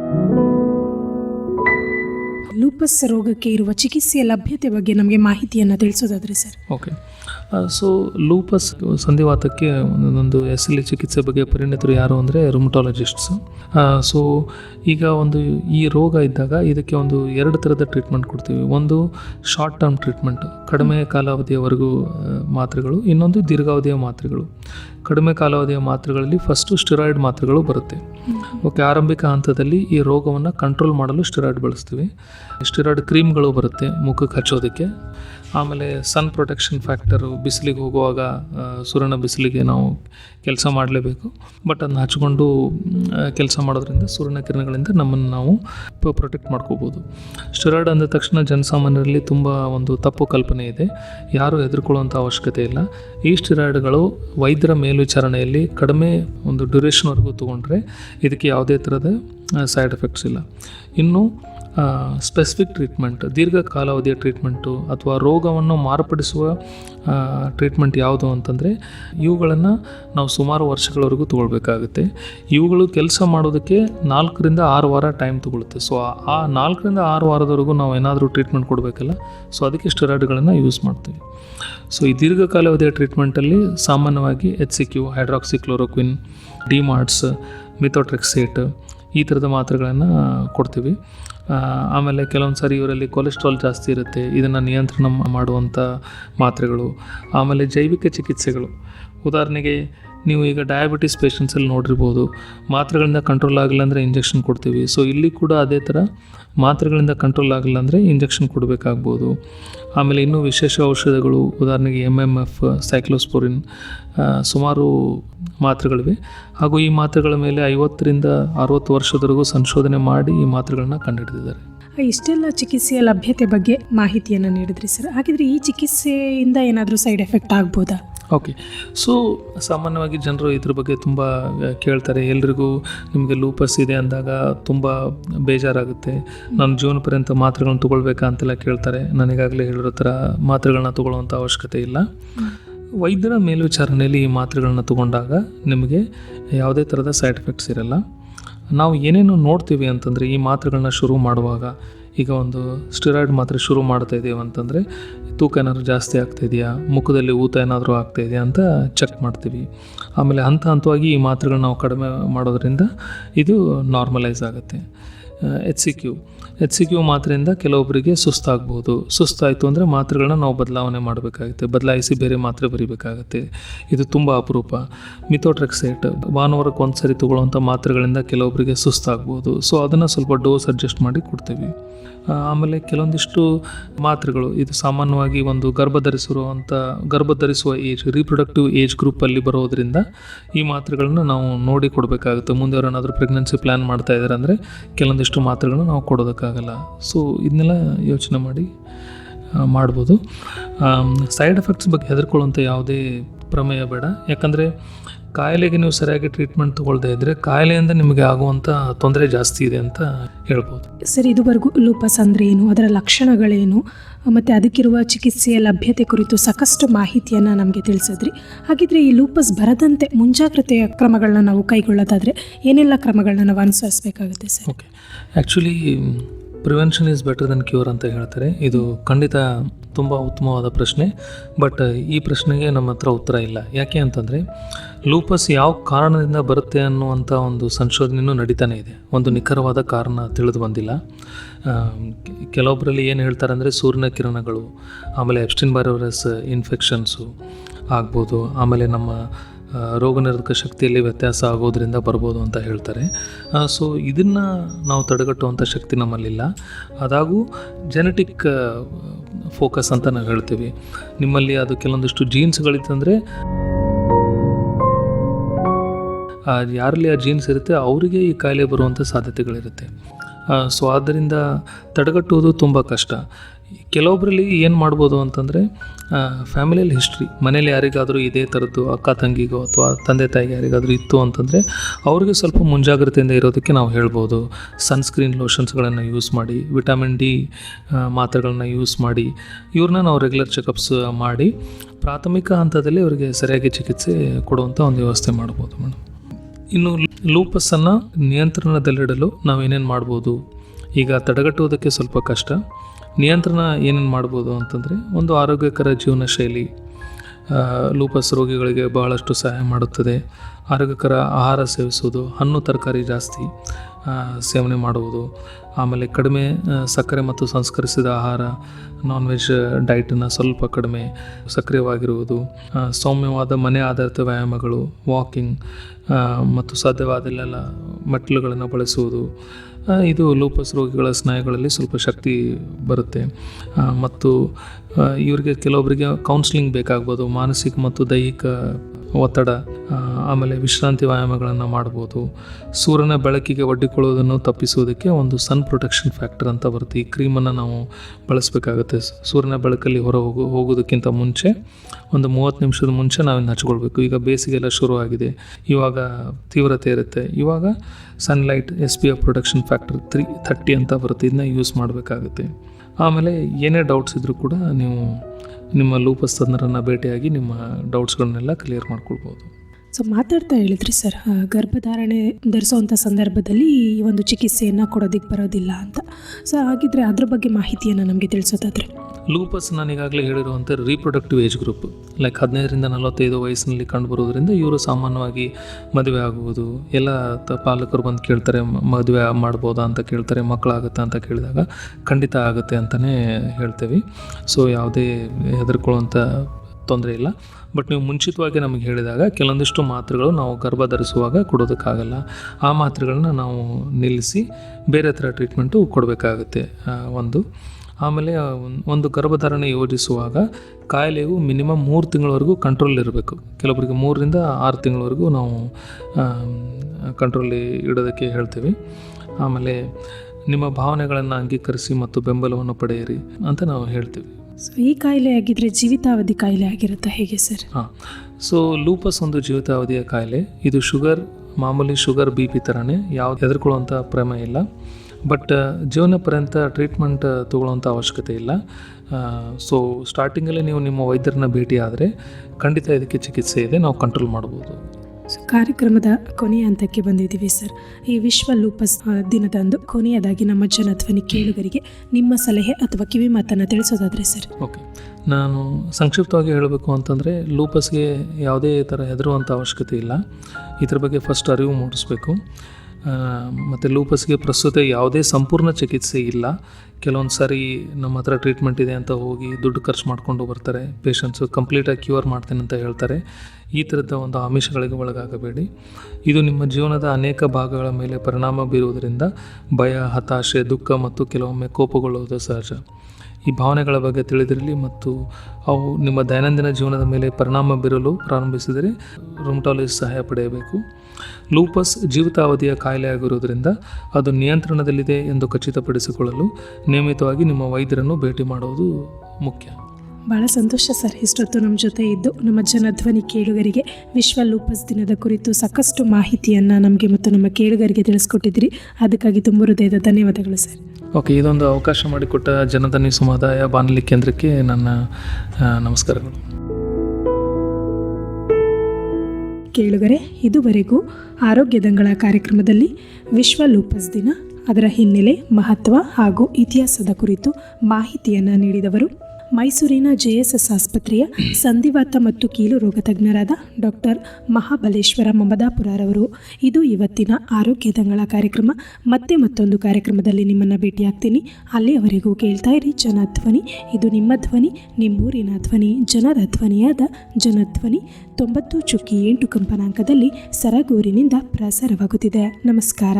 ಲೂಪಸ್ ರೋಗಕ್ಕೆ ಇರುವ ಚಿಕಿತ್ಸೆಯ ಲಭ್ಯತೆ ಬಗ್ಗೆ ನಮಗೆ ಮಾಹಿತಿಯನ್ನು ತಿಳಿಸೋದಾದ್ರೆ ಸರ್. ಓಕೆ ಸೊ ಲೂಪಸ್ ಸಂಧಿವಾತಕ್ಕೆ ಒಂದೊಂದು ಎಸ್ ಎಲ್ ಚಿಕಿತ್ಸೆ ಬಗ್ಗೆ ಪರಿಣಿತರು ಯಾರು ಅಂದರೆ ರುಮಟಾಲಜಿಸ್ಟ್ಸು ಸೊ ಈಗ ಒಂದು ಈ ರೋಗ ಇದ್ದಾಗ ಇದಕ್ಕೆ ಒಂದು ಎರಡು ಥರದ ಟ್ರೀಟ್ಮೆಂಟ್ ಕೊಡ್ತೀವಿ. ಒಂದು ಶಾರ್ಟ್ ಟರ್ಮ್ ಟ್ರೀಟ್ಮೆಂಟ್ ಕಡಿಮೆ ಕಾಲಾವಧಿಯವರೆಗೂ ಮಾತ್ರೆಗಳು. ಇನ್ನೊಂದು ದೀರ್ಘಾವಧಿಯ ಮಾತ್ರೆಗಳು. ಕಡಿಮೆ ಕಾಲಾವಧಿಯ ಮಾತ್ರೆಗಳಲ್ಲಿ ಫಸ್ಟು ಸ್ಟಿರಾಯ್ಡ್ ಮಾತ್ರೆಗಳು ಬರುತ್ತೆ. ಓಕೆ ಆರಂಭಿಕ ಹಂತದಲ್ಲಿ ಈ ರೋಗವನ್ನು ಕಂಟ್ರೋಲ್ ಮಾಡಲು ಸ್ಟಿರಾಯ್ಡ್ ಬಳಸ್ತೀವಿ. ಸ್ಟಿರಾಯ್ಡ್ ಕ್ರೀಮ್ಗಳು ಬರುತ್ತೆ ಮುಖಕ್ಕೆ ಹಚ್ಚೋದಕ್ಕೆ. ಆಮೇಲೆ ಸನ್ ಪ್ರೊಟೆಕ್ಷನ್ ಫ್ಯಾಕ್ಟರು ಬಿಸಿಲಿಗೆ ಹೋಗುವಾಗ ಸೂರ್ಯನ ಬಿಸಿಲಿಗೆ ನಾವು ಕೆಲಸ ಮಾಡಲೇಬೇಕು. ಬಟ್ ಅದನ್ನ ಹಚ್ಕೊಂಡು ಕೆಲಸ ಮಾಡೋದ್ರಿಂದ ಸೂರ್ಯನ ಕಿರಣಗಳಿಂದ ನಮ್ಮನ್ನು ನಾವು ಪ್ರೊಟೆಕ್ಟ್ ಮಾಡ್ಕೋಬೋದು. ಸ್ಟೆರಾಯ್ಡ್ ಅಂದ ತಕ್ಷಣ ಜನಸಾಮಾನ್ಯರಲ್ಲಿ ತುಂಬ ಒಂದು ತಪ್ಪು ಕಲ್ಪನೆ ಇದೆ. ಯಾರೂ ಹೆದರ್ಕೊಳ್ಳುವಂಥ ಅವಶ್ಯಕತೆ ಇಲ್ಲ. ಈ ಸ್ಟಿರಾಯ್ಡ್ಗಳು ವೈದ್ಯರ ಮೇಲ್ವಿಚಾರಣೆಯಲ್ಲಿ ಕಡಿಮೆ ಒಂದು ಡ್ಯೂರೇಷನ್ವರೆಗೂ ತೊಗೊಂಡ್ರೆ ಇದಕ್ಕೆ ಯಾವುದೇ ಥರದ ಸೈಡ್ ಎಫೆಕ್ಟ್ಸ್ ಇಲ್ಲ. ಇನ್ನು ಸ್ಪೆಸಿಫಿಕ್ ಟ್ರೀಟ್ಮೆಂಟ್ ದೀರ್ಘಕಾಲಾವಧಿಯ ಟ್ರೀಟ್ಮೆಂಟು ಅಥವಾ ರೋಗವನ್ನು ಮಾರ್ಪಡಿಸುವ ಟ್ರೀಟ್ಮೆಂಟ್ ಯಾವುದು ಅಂತಂದರೆ ಇವುಗಳನ್ನು ನಾವು ಸುಮಾರು ವರ್ಷಗಳವರೆಗೂ ತೊಗೊಳ್ಬೇಕಾಗುತ್ತೆ. ಇವುಗಳು ಕೆಲಸ ಮಾಡೋದಕ್ಕೆ ನಾಲ್ಕರಿಂದ ಆರು ವಾರ ಟೈಮ್ ತೊಗೊಳುತ್ತೆ. ಸೊ ಆ ನಾಲ್ಕರಿಂದ ಆರು ವಾರದವರೆಗೂ ನಾವು ಏನಾದರೂ ಟ್ರೀಟ್ಮೆಂಟ್ ಕೊಡಬೇಕಲ್ಲ ಸೊ ಅದಕ್ಕೆ ಸ್ಟೆರಾಯ್ಡ್ಗಳನ್ನು ಯೂಸ್ ಮಾಡ್ತೀವಿ. ಸೊ ಈ ದೀರ್ಘಕಾಲಾವಧಿಯ ಟ್ರೀಟ್ಮೆಂಟಲ್ಲಿ ಸಾಮಾನ್ಯವಾಗಿ H C Q hydroxychloroquine DMARDs methotrexate ಈ ಥರದ ಮಾತ್ರೆಗಳನ್ನು ಕೊಡ್ತೀವಿ. ಆಮೇಲೆ ಕೆಲವೊಂದು ಸರಿ ಇವರಲ್ಲಿ ಕೊಲೆಸ್ಟ್ರಾಲ್ ಜಾಸ್ತಿ ಇರುತ್ತೆ, ಇದನ್ನು ನಿಯಂತ್ರಣ ಮಾಡುವಂಥ ಮಾತ್ರೆಗಳು, ಆಮೇಲೆ ಜೈವಿಕ ಚಿಕಿತ್ಸೆಗಳು. ಉದಾಹರಣೆಗೆ ನೀವು ಈಗ ಡಯಾಬಿಟಿಸ್ ಪೇಷಂಟ್ಸಲ್ಲಿ ನೋಡಿರ್ಬೋದು, ಮಾತ್ರೆಗಳಿಂದ ಕಂಟ್ರೋಲ್ ಆಗಿಲ್ಲ ಅಂದರೆ ಇಂಜೆಕ್ಷನ್ ಕೊಡ್ತೀವಿ. ಸೊ ಇಲ್ಲಿ ಕೂಡ ಅದೇ ಥರ ಮಾತ್ರೆಗಳಿಂದ ಕಂಟ್ರೋಲ್ ಆಗಿಲ್ಲ ಅಂದರೆ ಇಂಜೆಕ್ಷನ್ ಕೊಡಬೇಕಾಗ್ಬೋದು. ಆಮೇಲೆ ಇನ್ನೂ ವಿಶೇಷ ಔಷಧಗಳು, ಉದಾಹರಣೆಗೆ ಎಂ ಎಂ ಎಫ್ ಸೈಕ್ಲೋಸ್ಪೋರಿನ್ ಸುಮಾರು ಮಾತ್ರೆಗಳಿವೆ. ಹಾಗೂ ಈ ಮಾತ್ರೆಗಳ ಮೇಲೆ ಐವತ್ತರಿಂದ ಅರವತ್ತು ವರ್ಷದವರೆಗೂ ಸಂಶೋಧನೆ ಮಾಡಿ ಈ ಮಾತ್ರೆಗಳನ್ನ ಕಂಡುಹಿಡಿದಿದ್ದಾರೆ. ಇಷ್ಟೆಲ್ಲ ಚಿಕಿತ್ಸೆಯ ಲಭ್ಯತೆ ಬಗ್ಗೆ ಮಾಹಿತಿಯನ್ನು ನೀಡಿದ್ರಿ ಸರ್. ಹಾಗಿದ್ರೆ ಈ ಚಿಕಿತ್ಸೆಯಿಂದ ಏನಾದರೂ ಸೈಡ್ ಎಫೆಕ್ಟ್ ಆಗ್ಬೋದಾ? ಓಕೆ ಸೊ ಸಾಮಾನ್ಯವಾಗಿ ಜನರು ಇದ್ರ ಬಗ್ಗೆ ತುಂಬ ಕೇಳ್ತಾರೆ. ಎಲ್ರಿಗೂ ನಿಮಗೆ ಲೂಪಸ್ ಇದೆ ಅಂದಾಗ ತುಂಬ ಬೇಜಾರಾಗುತ್ತೆ. ನಾನು ಜೀವನ ಪರ್ಯಂತ ಮಾತ್ರೆಗಳನ್ನ ತೊಗೊಳ್ಬೇಕಾ ಅಂತೆಲ್ಲ ಕೇಳ್ತಾರೆ. ನನಗಾಗಲೇ ಹೇಳಿರೋ ಥರ ಮಾತ್ರೆಗಳನ್ನ ತೊಗೊಳ್ಳುವಂಥ ಅವಶ್ಯಕತೆ ಇಲ್ಲ. ವೈದ್ಯರ ಮೇಲ್ವಿಚಾರಣೆಯಲ್ಲಿ ಈ ಮಾತ್ರೆಗಳನ್ನ ತೊಗೊಂಡಾಗ ನಿಮಗೆ ಯಾವುದೇ ಥರದ ಸೈಡ್ ಎಫೆಕ್ಟ್ಸ್ ಇರಲ್ಲ. ನಾವು ಏನೇನು ನೋಡ್ತೀವಿ ಅಂತಂದರೆ ಈ ಮಾತ್ರೆಗಳನ್ನ ಶುರು ಮಾಡುವಾಗ ಈಗ ಒಂದು ಸ್ಟಿರಾಯ್ಡ್ ಮಾತ್ರೆ ಶುರು ಮಾಡ್ತಾ ಇದ್ದೀವಿ ಅಂತಂದರೆ ತೂಕ ಏನಾದರೂ ಜಾಸ್ತಿ ಆಗ್ತಾಯಿದೆಯಾ ಮುಖದಲ್ಲಿ ಊತ ಏನಾದರೂ ಆಗ್ತಾಯಿದೆಯಾ ಅಂತ ಚೆಕ್ ಮಾಡ್ತೀವಿ. ಆಮೇಲೆ ಹಂತ ಹಂತವಾಗಿ ಈ ಮಾತ್ರೆಗಳನ್ನ ನಾವು ಕಡಿಮೆ ಮಾಡೋದರಿಂದ ಇದು ನಾರ್ಮಲೈಸ್ ಆಗುತ್ತೆ. ಎಚ್ ಸಿ ಕ್ಯೂ ಕ್ಯೂ ಮಾತ್ರೆಯಿಂದ ಕೆಲವೊಬ್ಬರಿಗೆ ಸುಸ್ತಾಗ್ಬೋದು. ಸುಸ್ತಾಯಿತು ಅಂದರೆ ಮಾತ್ರೆಗಳನ್ನ ನಾವು ಬದಲಾವಣೆ ಮಾಡಬೇಕಾಗುತ್ತೆ. ಬದಲಾಯಿಸಿ ಬೇರೆ ಮಾತ್ರೆ ಬರೀಬೇಕಾಗುತ್ತೆ. ಇದು ತುಂಬ ಅಪರೂಪ. ಮಿಥೋಟ್ರೆಕ್ಸೇಟ್, ಭಾನುವಾರಕ್ಕೆ ಒಂದು ಸರಿ ತೊಗೊಳ್ಳುವಂಥ ಮಾತ್ರೆಗಳಿಂದ ಕೆಲವೊಬ್ಬರಿಗೆ ಸುಸ್ತಾಗ್ಬೋದು. ಸೊ ಅದನ್ನು ಸ್ವಲ್ಪ ಡೋಸ್ ಅಡ್ಜಸ್ಟ್ ಮಾಡಿ ಕೊಡ್ತೀವಿ. ಆಮೇಲೆ ಕೆಲವೊಂದಿಷ್ಟು ಮಾತ್ರೆಗಳು, ಇದು ಸಾಮಾನ್ಯವಾಗಿ ಒಂದು ಗರ್ಭ ಧರಿಸಿರುವಂಥ ಗರ್ಭ ಧರಿಸುವ ಏಜ್ ರೀಪ್ರೊಡಕ್ಟಿವ್ ಏಜ್ ಗ್ರೂಪಲ್ಲಿ ಬರೋದ್ರಿಂದ ಈ ಮಾತ್ರೆಗಳನ್ನ ನಾವು ನೋಡಿ ಕೊಡಬೇಕಾಗುತ್ತೆ. ಮುಂದೆ ಅವರೇನಾದರೂ ಪ್ರೆಗ್ನೆನ್ಸಿ ಪ್ಲ್ಯಾನ್ ಮಾಡ್ತಾ ಇದ್ದಾರೆ ಅಂದರೆ ಕೆಲವೊಂದಿಷ್ಟು ಮಾತ್ರೆಗಳನ್ನ ನಾವು ಕೊಡೋದಕ್ಕಾಗಲ್ಲ ಸೊ ಇದನ್ನೆಲ್ಲ ಯೋಚನೆ ಮಾಡಿ ಮಾಡ್ಬೋದು. ಸೈಡ್ ಎಫೆಕ್ಟ್ಸ್ ಬಗ್ಗೆ ಹೆದರ್ಕೊಳ್ಳುವಂಥ ಯಾವುದೇ ಪ್ರಮೇಯ ಬೇಡ. ಯಾಕಂದರೆ ಕಾಯಿಲೆಗೆ ನೀವು ಸರಿಯಾಗಿ ಟ್ರೀಟ್ಮೆಂಟ್ ತಗೊಳ್ದೇ ಇದ್ರೆ ಕಾಯಿಲೆಯಿಂದ ನಿಮಗೆ ಆಗುವಂಥ ತೊಂದರೆ ಜಾಸ್ತಿ ಇದೆ ಅಂತ ಹೇಳ್ಬೋದು. ಸರ್ ಇದುವರೆಗೂ ಲೂಪಸ್ ಅಂದರೆ ಏನು? ಅದರ ಲಕ್ಷಣಗಳೇನು? ಮತ್ತು ಅದಕ್ಕಿರುವ ಚಿಕಿತ್ಸೆಯ ಲಭ್ಯತೆ ಕುರಿತು ಸಾಕಷ್ಟು ಮಾಹಿತಿಯನ್ನು ನಮಗೆ ತಿಳಿಸಿದ್ರಿ. ಹಾಗಿದ್ರೆ ಈ ಲೂಪಸ್ ಬರದಂತೆ ಮುಂಜಾಗ್ರತೆಯ ಕ್ರಮಗಳನ್ನ ನಾವು ಕೈಗೊಳ್ಳೋದಾದರೆ ಏನೆಲ್ಲ ಕ್ರಮಗಳನ್ನ ನಾವು ಅನುಸರಿಸಬೇಕಾಗುತ್ತೆ sir? Okay actually prevention is better than cure ಅಂತ ಹೇಳ್ತಾರೆ. ಇದು ಖಂಡಿತ ತುಂಬ ಉತ್ತಮವಾದ ಪ್ರಶ್ನೆ. ಬಟ್ ಈ ಪ್ರಶ್ನೆಗೆ ನಮ್ಮ ಹತ್ರ ಉತ್ತರ ಇಲ್ಲ. ಯಾಕೆ ಅಂತಂದರೆ ಲೂಪಸ್ ಯಾವ ಕಾರಣದಿಂದ ಬರುತ್ತೆ ಅನ್ನುವಂಥ ಒಂದು ಸಂಶೋಧನೆಯೂ ನಡೀತಾನೆ ಇದೆ. ಒಂದು ನಿಖರವಾದ ಕಾರಣ ತಿಳಿದು ಬಂದಿಲ್ಲ. ಕೆಲವೊಬ್ಬರಲ್ಲಿ ಏನು ಹೇಳ್ತಾರೆ ಅಂದರೆ ಸೂರ್ಯನ ಕಿರಣಗಳು, ಆಮೇಲೆ ಎಪ್ಸ್ಟಿನ್ ಬಾರೋರಸ್ ಇನ್ಫೆಕ್ಷನ್ಸು ಆಗ್ಬೋದು, ಆಮೇಲೆ ನಮ್ಮ ರೋಗನಿರೋಧಕ ಶಕ್ತಿಯಲ್ಲಿ ವ್ಯತ್ಯಾಸ ಆಗೋದ್ರಿಂದ ಬರ್ಬೋದು ಅಂತ ಹೇಳ್ತಾರೆ. ಸೊ ಇದನ್ನು ನಾವು ತಡೆಗಟ್ಟುವಂಥ ಶಕ್ತಿ ನಮ್ಮಲ್ಲಿಲ್ಲ. ಅದಾಗೂ ಜೆನೆಟಿಕ್ ಫೋಕಸ್ ಅಂತ ನಾವು ಹೇಳ್ತೀವಿ. ನಿಮ್ಮಲ್ಲಿ ಅದು ಕೆಲವೊಂದಿಷ್ಟು ಜೀನ್ಸ್ಗಳಿತ್ತಂದರೆ ಯಾರಲ್ಲಿ ಆ ಜೀನ್ಸ್ ಇರುತ್ತೆ ಅವರಿಗೆ ಈ ಕಾಯಿಲೆ ಬರುವಂಥ ಸಾಧ್ಯತೆಗಳಿರುತ್ತೆ. ಸೊ ಆದ್ದರಿಂದ ತಡೆಗಟ್ಟುವುದು ತುಂಬ ಕಷ್ಟ. ಕೆಲವೊಬ್ಬರಲ್ಲಿ ಏನು ಮಾಡ್ಬೋದು ಅಂತಂದರೆ ಫ್ಯಾಮಿಲಿಯಲ್ಲಿ ಹಿಸ್ಟ್ರಿ ಮನೇಲಿ ಯಾರಿಗಾದರೂ ಇದೇ ಥರದ್ದು ಅಕ್ಕ ತಂಗಿಗೋ ಅಥವಾ ತಂದೆ ತಾಯಿಗೆ ಯಾರಿಗಾದರೂ ಇತ್ತು ಅಂತಂದರೆ, ಅವ್ರಿಗೆ ಸ್ವಲ್ಪ ಮುಂಜಾಗ್ರತೆಯಿಂದ ಇರೋದಕ್ಕೆ ನಾವು ಹೇಳ್ಬೋದು. ಸನ್ಸ್ಕ್ರೀನ್ ಲೋಷನ್ಸ್ಗಳನ್ನು ಯೂಸ್ ಮಾಡಿ ವಿಟಮಿನ್ ಡಿ ಮಾತ್ರೆಗಳನ್ನ ಯೂಸ್ ಮಾಡಿ ಇವ್ರನ್ನ ನಾವು ರೆಗ್ಯುಲರ್ ಚೆಕಪ್ಸ್ ಮಾಡಿ, ಪ್ರಾಥಮಿಕ ಹಂತದಲ್ಲಿ ಅವರಿಗೆ ಸರಿಯಾಗಿ ಚಿಕಿತ್ಸೆ ಕೊಡುವಂಥ ಒಂದು ವ್ಯವಸ್ಥೆ ಮಾಡ್ಬೋದು ಮೇಡಮ್ ಇನ್ನು ಲೂಪಸ್ಸನ್ನು ನಿಯಂತ್ರಣದಲ್ಲಿಡಲು ನಾವೇನೇನು ಮಾಡ್ಬೋದು? ಈಗ ತಡೆಗಟ್ಟುವುದಕ್ಕೆ ಸ್ವಲ್ಪ ಕಷ್ಟ. ನಿಯಂತ್ರಣ ಏನೇನು ಮಾಡ್ಬೋದು ಅಂತಂದರೆ ಒಂದು ಆರೋಗ್ಯಕರ ಜೀವನ ಶೈಲಿ ಲೂಪಸ್ ರೋಗಿಗಳಿಗೆ ಬಹಳಷ್ಟು ಸಹಾಯ ಮಾಡುತ್ತದೆ. ಆರೋಗ್ಯಕರ ಆಹಾರ ಸೇವಿಸುವುದು, ಹಣ್ಣು ತರಕಾರಿ ಜಾಸ್ತಿ ಸೇವನೆ ಮಾಡುವುದು. ಆಮೇಲೆ ಕಡಿಮೆ ಸಕ್ಕರೆ ಮತ್ತು ಸಂಸ್ಕರಿಸಿದ ಆಹಾರ ನಾನ್ ವೆಜ್ ಡಯಟನ್ನು ಸ್ವಲ್ಪ ಕಡಿಮೆ ಸಕ್ರಿಯವಾಗಿರುವುದು. ಸೌಮ್ಯವಾದ ಮನೆ ಆಧಾರಿತ ವ್ಯಾಯಾಮಗಳು ವಾಕಿಂಗ್ ಮತ್ತು ಸಾಧ್ಯವಾದಲ್ಲೆಲ್ಲ ಮೆಟ್ಟಿಲುಗಳನ್ನು ಬಳಸುವುದು. ಇದು ಲೂಪಸ್ ರೋಗಿಗಳ ಸ್ನಾಯುಗಳಲ್ಲಿ ಸ್ವಲ್ಪ ಶಕ್ತಿ ಬರುತ್ತೆ. ಮತ್ತು ಇವರಿಗೆ ಕೆಲವೊಬ್ಬರಿಗೆ ಕೌನ್ಸಿಲಿಂಗ್ ಬೇಕಾಗ್ಬೋದು, ಮಾನಸಿಕ ಮತ್ತು ದೈಹಿಕ ಒತ್ತಡ ಆಮೇಲೆ ವಿಶ್ರಾಂತಿ ವ್ಯಾಯಾಮಗಳನ್ನು ಮಾಡ್ಬೋದು. ಸೂರ್ಯನ ಬೆಳಕಿಗೆ ಒಡ್ಡಿಕೊಳ್ಳೋದನ್ನು ತಪ್ಪಿಸುವುದಕ್ಕೆ ಒಂದು ಸನ್ ಪ್ರೊಟೆಕ್ಷನ್ ಫ್ಯಾಕ್ಟರ್ ಅಂತ ಬರುತ್ತೆ. ಈ ಕ್ರೀಮನ್ನು ನಾವು ಬಳಸಬೇಕಾಗುತ್ತೆ. ಸೂರ್ಯನ ಬೆಳಕಲ್ಲಿ ಹೊರ ಹೋಗು ಹೋಗೋದಕ್ಕಿಂತ ಮುಂಚೆ, ಒಂದು ಮೂವತ್ತು ನಿಮಿಷದ ಮುಂಚೆ ನಾವಿನ್ನು ಹಚ್ಕೊಳ್ಬೇಕು. ಈಗ ಬೇಸಿಗೆಲ್ಲ ಶುರುವಾಗಿದೆ. ಇವಾಗ ತೀವ್ರತೆ ಇರುತ್ತೆ. ಇವಾಗ sunlight S P F protection factor three thirty ಅಂತ ಬರುತ್ತೆ. ಇದನ್ನ ಯೂಸ್ ಮಾಡಬೇಕಾಗುತ್ತೆ. ಆಮೇಲೆ ಏನೇ ಡೌಟ್ಸ್ ಇದ್ದರೂ ಕೂಡ ನೀವು ನಿಮ್ಮ ಲೂಪಸ್ ತಜ್ಞರನ್ನು ಭೇಟಿಯಾಗಿ ನಿಮ್ಮ ಡೌಟ್ಸ್ಗಳನ್ನೆಲ್ಲ ಕ್ಲಿಯರ್ ಮಾಡ್ಕೊಳ್ಬೋದು. ಸೊ ಮಾತಾಡ್ತಾ ಹೇಳಿದ್ರಿ ಸರ್ ಗರ್ಭಧಾರಣೆ ಧರಿಸುವಂಥ ಸಂದರ್ಭದಲ್ಲಿ ಈ ಒಂದು ಚಿಕಿತ್ಸೆಯನ್ನು ಕೊಡೋದಕ್ಕೆ ಬರೋದಿಲ್ಲ ಅಂತ. ಸೊ ಹಾಗಿದ್ರೆ ಅದ್ರ ಬಗ್ಗೆ ಮಾಹಿತಿಯನ್ನು ನಮಗೆ ತಿಳಿಸೋದಾದ್ರೆ. ಲೂಪಸ್ ನಾನು ಈಗಾಗಲೇ ಹೇಳಿರುವಂಥ ರೀಪ್ರೊಡಕ್ಟಿವ್ ಏಜ್ ಗ್ರೂಪ್ ಲೈಕ್ ಹದಿನೈದರಿಂದ ನಲವತ್ತೈದು ವಯಸ್ಸಿನಲ್ಲಿ ಕಂಡುಬರೋದ್ರಿಂದ ಇವರು ಸಾಮಾನ್ಯವಾಗಿ ಮದುವೆ ಆಗುವುದು. ಎಲ್ಲ ಪಾಲಕರು ಬಂದು ಕೇಳ್ತಾರೆ ಮದುವೆ ಮಾಡ್ಬೋದಾ ಅಂತ ಕೇಳ್ತಾರೆ, ಮಕ್ಕಳಾಗುತ್ತಾ ಅಂತ ಕೇಳಿದಾಗ ಖಂಡಿತ ಆಗುತ್ತೆ ಅಂತಲೇ ಹೇಳ್ತೇವೆ. ಸೊ ಯಾವುದೇ ಹೆದರ್ಕೊಳ್ಳುವಂಥ ತೊಂದರೆ ಇಲ್ಲ. ಬಟ್ ನೀವು ಮುಂಚಿತವಾಗಿ ನಮಗೆ ಹೇಳಿದಾಗ ಕೆಲವೊಂದಿಷ್ಟು ಮಾತ್ರೆಗಳು ನಾವು ಗರ್ಭ ಧರಿಸುವಾಗ ಕೊಡೋದಕ್ಕಾಗಲ್ಲ. ಆ ಮಾತ್ರೆಗಳನ್ನ ನಾವು ನಿಲ್ಲಿಸಿ ಬೇರೆ ಥರ ಟ್ರೀಟ್ಮೆಂಟು ಕೊಡಬೇಕಾಗುತ್ತೆ ಒಂದು. ಆಮೇಲೆ ಒಂದು ಗರ್ಭಧಾರಣೆ ಯೋಜಿಸುವಾಗ ಕಾಯಿಲೆಯು ಮಿನಿಮಮ್ ಮೂರು ತಿಂಗಳವರೆಗೂ ಕಂಟ್ರೋಲ್ ಇರಬೇಕು. ಕೆಲವೊಬ್ಬರಿಗೆ ಮೂರರಿಂದ ಆರು ತಿಂಗಳವರೆಗೂ ನಾವು ಕಂಟ್ರೋಲಿ ಇಡೋದಕ್ಕೆ ಹೇಳ್ತೀವಿ. ಆಮೇಲೆ ನಿಮ್ಮ ಭಾವನೆಗಳನ್ನು ಅಂಗೀಕರಿಸಿ ಮತ್ತು ಬೆಂಬಲವನ್ನು ಪಡೆಯಿರಿ ಅಂತ ನಾವು ಹೇಳ್ತೀವಿ. ಸೊ ಈ ಕಾಯಿಲೆ ಆಗಿದ್ರೆ ಜೀವಿತಾವಧಿ ಕಾಯಿಲೆ ಆಗಿರುತ್ತಾ ಹೇಗೆ ಸರ್? ಹಾಂ ಸೊ ಲೂಪಸ್ ಒಂದು ಜೀವಿತಾವಧಿಯ ಕಾಯಿಲೆ. ಇದು ಶುಗರ್ ಮಾಮೂಲಿ ಶುಗರ್ ಬಿ ಪಿ ಥರನೇ ಯಾವ್ದು ಹೆದರ್ಕೊಳ್ಳುವಂಥ ಪ್ರಮೇಯ ಇಲ್ಲ. ಬಟ್ ಜೀವನ ಪರ್ಯಂತ ಟ್ರೀಟ್ಮೆಂಟ್ ತೊಗೊಳ್ಳೋಂಥ ಅವಶ್ಯಕತೆ ಇಲ್ಲ. ಸೊ ಸ್ಟಾರ್ಟಿಂಗಲ್ಲೇ ನೀವು ನಿಮ್ಮ ವೈದ್ಯರನ್ನ ಭೇಟಿ ಆದರೆ ಖಂಡಿತ ಇದಕ್ಕೆ ಚಿಕಿತ್ಸೆ ಇದೆ. ನಾವು ಕಂಟ್ರೋಲ್ ಮಾಡ್ಬೋದು. ಸೊ ಕಾರ್ಯಕ್ರಮದ ಕೊನೆಯ ಹಂತಕ್ಕೆ ಬಂದಿದ್ದೀವಿ ಸರ್. ಈ ವಿಶ್ವ ಲೂಪಸ್ ದಿನದಂದು ಕೊನೆಯದಾಗಿ ನಮ್ಮ ಜನಧ್ವನಿ ಕೇಳುಗರಿಗೆ ನಿಮ್ಮ ಸಲಹೆ ಅಥವಾ ಕಿವಿ ಮಾತನ್ನು ತಿಳಿಸೋದಾದ್ರೆ ಸರ್. ಓಕೆ. ನಾನು ಸಂಕ್ಷಿಪ್ತವಾಗಿ ಹೇಳಬೇಕು ಅಂತಂದರೆ, ಲೂಪಸ್ಗೆ ಯಾವುದೇ ಥರ ಹೆದರುವಂಥ ಅವಶ್ಯಕತೆ ಇಲ್ಲ. ಇದ್ರ ಬಗ್ಗೆ ಫಸ್ಟ್ ಅರಿವು ಮೂಡಿಸ್ಬೇಕು. ಮತ್ತು ಲೂಪಸ್ಗೆ ಪ್ರಸ್ತುತ ಯಾವುದೇ ಸಂಪೂರ್ಣ ಚಿಕಿತ್ಸೆ ಇಲ್ಲ. ಕೆಲವೊಂದು ಸಾರಿ ನಮ್ಮ ಹತ್ರ ಟ್ರೀಟ್ಮೆಂಟ್ ಇದೆ ಅಂತ ಹೋಗಿ ದುಡ್ಡು ಖರ್ಚು ಮಾಡಿಕೊಂಡು ಬರ್ತಾರೆ. ಪೇಷಂಟ್ಸು ಕಂಪ್ಲೀಟಾಗಿ ಕ್ಯೂರ್ ಮಾಡ್ತೇನೆ ಅಂತ ಹೇಳ್ತಾರೆ. ಈ ಥರದ ಒಂದು ಆಮಿಷಗಳಿಗೆ ಒಳಗಾಗಬೇಡಿ. ಇದು ನಿಮ್ಮ ಜೀವನದ ಅನೇಕ ಭಾಗಗಳ ಮೇಲೆ ಪರಿಣಾಮ ಬೀರುವುದರಿಂದ ಭಯ, ಹತಾಶೆ, ದುಃಖ ಮತ್ತು ಕೆಲವೊಮ್ಮೆ ಕೋಪಗೊಳ್ಳುವುದು ಸಹಜ. ಈ ಭಾವನೆಗಳ ಬಗ್ಗೆ ತಿಳಿದಿರಲಿ ಮತ್ತು ಅವು ನಿಮ್ಮ ದೈನಂದಿನ ಜೀವನದ ಮೇಲೆ ಪರಿಣಾಮ ಬೀರಲು ಪ್ರಾರಂಭಿಸಿದರೆ ರೂಮ್ಟಾಲಜಿ ಸಹಾಯ ಪಡೆಯಬೇಕು. ಲೂಪಸ್ ಜೀವಿತಾವಧಿಯ ಕಾಯಿಲೆಯಾಗಿರುವುದರಿಂದ ಅದು ನಿಯಂತ್ರಣದಲ್ಲಿದೆ ಎಂದು ಖಚಿತಪಡಿಸಿಕೊಳ್ಳಲು ನಿಯಮಿತವಾಗಿ ನಿಮ್ಮ ವೈದ್ಯರನ್ನು ಭೇಟಿ ಮಾಡುವುದು ಮುಖ್ಯ. ಭಾಳ ಸಂತೋಷ ಸರ್ ಇಷ್ಟೊತ್ತು ನಮ್ಮ ಜೊತೆ ಇದ್ದು ನಮ್ಮ ಜನಧ್ವನಿ ಕೇಳುಗರಿಗೆ ವಿಶ್ವ ಲೂಪಸ್ ದಿನದ ಕುರಿತು ಸಾಕಷ್ಟು ಮಾಹಿತಿಯನ್ನು ನಮಗೆ ಮತ್ತು ನಮ್ಮ ಕೇಳುಗರಿಗೆ ತಿಳಿಸ್ಕೊಟ್ಟಿದ್ದೀರಿ. ಅದಕ್ಕಾಗಿ ತುಂಬ ಹೃದಯದ ಧನ್ಯವಾದಗಳು ಸರ್. ಓಕೆ ಇದೊಂದು ಅವಕಾಶ ಮಾಡಿಕೊಟ್ಟ ಜನಧನಿ ಸಮುದಾಯ ಬಾನುಲಿ ಕೇಂದ್ರಕ್ಕೆ ನನ್ನ ನಮಸ್ಕಾರಗಳು. ಕೇಳುಗರೆ ಇದುವರೆಗೂ ಆರೋಗ್ಯದಂಗಳ ಕಾರ್ಯಕ್ರಮದಲ್ಲಿ ವಿಶ್ವ ಲೂಪಸ್ ದಿನ ಅದರ ಹಿನ್ನೆಲೆ ಮಹತ್ವ ಹಾಗೂ ಇತಿಹಾಸದ ಕುರಿತು ಮಾಹಿತಿಯನ್ನು ನೀಡಿದವರು ಮೈಸೂರಿನ ಜೆಎಸ್ಎಸ್ ಆಸ್ಪತ್ರೆಯ ಸಂಧಿವಾತ ಮತ್ತು ಕೀಲು ರೋಗ ತಜ್ಞರಾದ ಡಾಕ್ಟರ್ ಮಹಾಬಲೇಶ್ವರ ಮಮದಾಪುರರವರು. ಇದು ಇವತ್ತಿನ ಆರೋಗ್ಯ ಆರೋಗ್ಯದಂಗಳ ಕಾರ್ಯಕ್ರಮ. ಮತ್ತೆ ಮತ್ತೊಂದು ಕಾರ್ಯಕ್ರಮದಲ್ಲಿ ನಿಮ್ಮನ್ನು ಭೇಟಿಯಾಗ್ತೀನಿ. ಅಲ್ಲಿಯವರೆಗೂ ಕೇಳ್ತಾ ಇರಿ ಜನಧ್ವನಿ ಇದು ನಿಮ್ಮ ಧ್ವನಿ, ನಿಮ್ಮೂರಿನ ಧ್ವನಿ, ಜನರ ಧ್ವನಿಯಾದ ಜನಧ್ವನಿ ತೊಂಬತ್ತು ಚುಕ್ಕಿ ಎಂಟು ಕಂಪನಾಂಕದಲ್ಲಿ ಸರಗೂರಿನಿಂದ ಪ್ರಸಾರವಾಗುತ್ತಿದೆ. ನಮಸ್ಕಾರ.